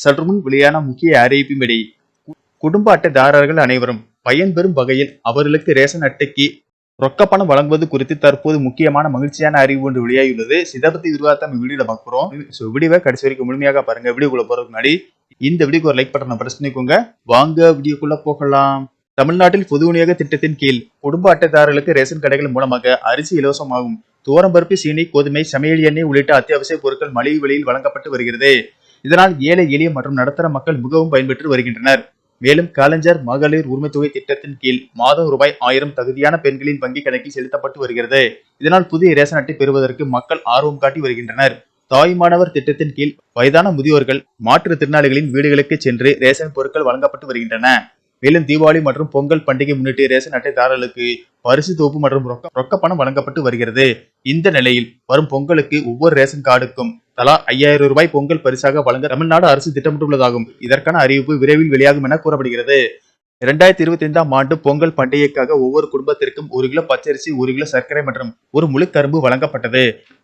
சற்று முன் வெளியான முக்கிய அறிவிப்பின்படி குடும்ப அட்டைதாரர்கள் அனைவரும் பயன்பெறும் வகையில் அவர்களுக்கு ரேஷன் அட்டைக்கு ரொக்க பணம் வழங்குவது குறித்து தற்போது முக்கியமான மகிழ்ச்சியான அறிவு ஒன்று வெளியாகியுள்ளது. இதை பத்தி விரிவாக வீடியோல பார்க்குறோம். ஸோ வீடியோவை கடைசி வரைக்கும் முழுமையாக பாருங்க. வீடியோக்குள்ள போறதுக்கு முன்னாடி இந்த வீடியோக்கு ஒரு லைக் பட்டனை பிரஸ் பண்ணிக்கோங்க. வாங்க வீடியோக்குள்ள போகலாம். தமிழ்நாட்டில் பொது விநியோக திட்டத்தின் கீழ் குடும்ப அட்டைதாரர்களுக்கு ரேஷன் கடைகள் மூலமாக அரிசி இலவசமாகும். தோரம்பருப்பு சீனி கோதுமை சமையல் எண்ணெய் உள்ளிட்ட அத்தியாவசிய பொருட்கள் மலிவு விலையில் வழங்கப்பட்டு வருகிறது. இதனால் ஏழை எளிய மற்றும் நடுத்தர மக்கள் மிகவும் பயன்பெற்று வருகின்றனர். மேலும் கலைஞர் மகளிர் உரிமைத்தொகை திட்டத்தின் கீழ் மாதம் ரூபாய் ஆயிரம் தகுதியான பெண்களின் வங்கி கணக்கில் செலுத்தப்பட்டு வருகிறது. இதனால் புதிய ரேஷன் அட்டை பெறுவதற்கு மக்கள் ஆர்வம் காட்டி வருகின்றனர். தாய்மானவர் திட்டத்தின் கீழ் வயதான முதியோர்கள் மாற்றுத்திறனாளிகளின் வீடுகளுக்கு சென்று ரேஷன் பொருட்கள் வழங்கப்பட்டு வருகின்றன. மேலும் தீபாவளி மற்றும் பொங்கல் பண்டிகை முன்னிட்டு ரேஷன் அட்டைதாரர்களுக்கு பரிசு தொகுப்பு மற்றும் ரொக்க ரொக்க பணம் வழங்கப்பட்டு வருகிறது. இந்த நிலையில் வரும் பொங்கலுக்கு ஒவ்வொரு ரேஷன் கார்டுக்கும் தலா ஐயாயிரம் ரூபாய் பொங்கல் பரிசாக வழங்க தமிழ்நாடு அரசு திட்டமிட்டுள்ளதாகும். இதற்கான அறிவிப்பு விரைவில் வெளியாகும் என கூறப்படுகிறது. இரண்டாயிரத்தி இருபத்தி ஐந்தாம் ஆண்டு பொங்கல் பண்டிகைக்காக ஒவ்வொரு குடும்பத்திற்கும் ஒரு கிலோ பச்சரிசி ஒரு கிலோ சர்க்கரை மற்றும் ஒரு முழு கரும்பு வழங்கப்பட்டது.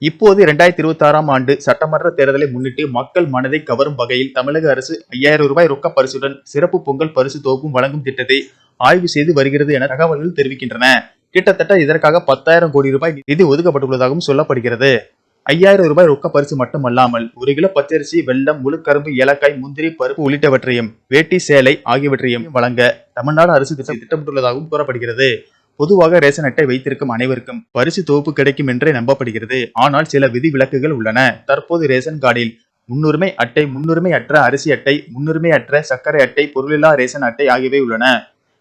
இப்போது இரண்டாயிரத்தி இருபத்தி ஆறாம் ஆண்டு சட்டமன்ற தேர்தலை முன்னிட்டு மக்கள் மனதை கவரும் வகையில் தமிழக அரசு ஐயாயிரம் ரூபாய் ரொக்க பரிசுடன் சிறப்பு பொங்கல் பரிசு தொகுப்பும் வழங்கும் திட்டத்தை ஆய்வு செய்து வருகிறது என தகவல்கள் தெரிவிக்கின்றன. கிட்டத்தட்ட இதற்காக பத்தாயிரம் கோடி ரூபாய் நிதி ஒதுக்கப்பட்டுள்ளதாகவும் சொல்லப்படுகிறது. ஐயாயிரம் ரூபாய் ரொக்க பரிசு மட்டுமல்லாமல் ஒரு கிலோ பச்சரிசி வெள்ளம் முழுக்கரும்பு ஏலக்காய் முந்திரி பருப்பு உள்ளிட்டவற்றையும் வேட்டி சேலை ஆகியவற்றையும் வழங்க தமிழ்நாடு அரசு திட்டமிட்டுள்ளதாகவும் கூறப்படுகிறது. பொதுவாக ரேஷன் அட்டை வைத்திருக்கும் அனைவருக்கும் பரிசு தொகுப்பு கிடைக்கும் என்றே நம்பப்படுகிறது. ஆனால் சில விதி விலக்குகள் உள்ளன. தற்போது ரேஷன் கார்டில் முன்னுரிமை அட்டை முன்னுரிமை அற்ற அரிசி அட்டை முன்னுரிமை அற்ற சர்க்கரை அட்டை பொருளில்லா ரேஷன் அட்டை ஆகியவை உள்ளன.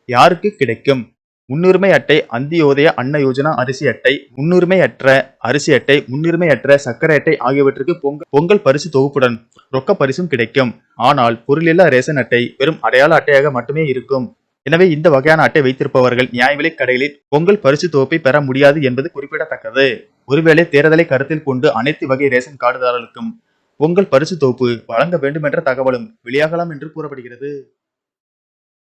யாருக்கு கிடைக்கும்? முன்னுரிமை அட்டை அந்தியோதய அன்ன யோஜனா அரிசி அட்டை முன்னுரிமை அற்ற அரிசி அட்டை முன்னுரிமை அற்ற சர்க்கரை அட்டை ஆகியவற்றுக்கு பொங்கல் பொங்கல் பரிசு தொகுப்புடன் ரொக்க பரிசும் கிடைக்கும். ஆனால் பொருளில்லா ரேஷன் அட்டை வெறும் அடையாள அட்டையாக மட்டுமே இருக்கும். எனவே இந்த வகையான அட்டை வைத்திருப்பவர்கள் நியாய விலைக் கடைகளில் பொங்கல் பரிசு தொகுப்பை பெற முடியாது என்பது குறிப்பிடத்தக்கது. ஒருவேளை தேர்தலை கருத்தில் கொண்டு அனைத்து வகை ரேஷன் கார்டுதாரர்களுக்கும் பொங்கல் பரிசு தொகுப்பு வழங்க வேண்டும் என்ற தகவலும் வெளியாகலாம் என்று கூறப்படுகிறது.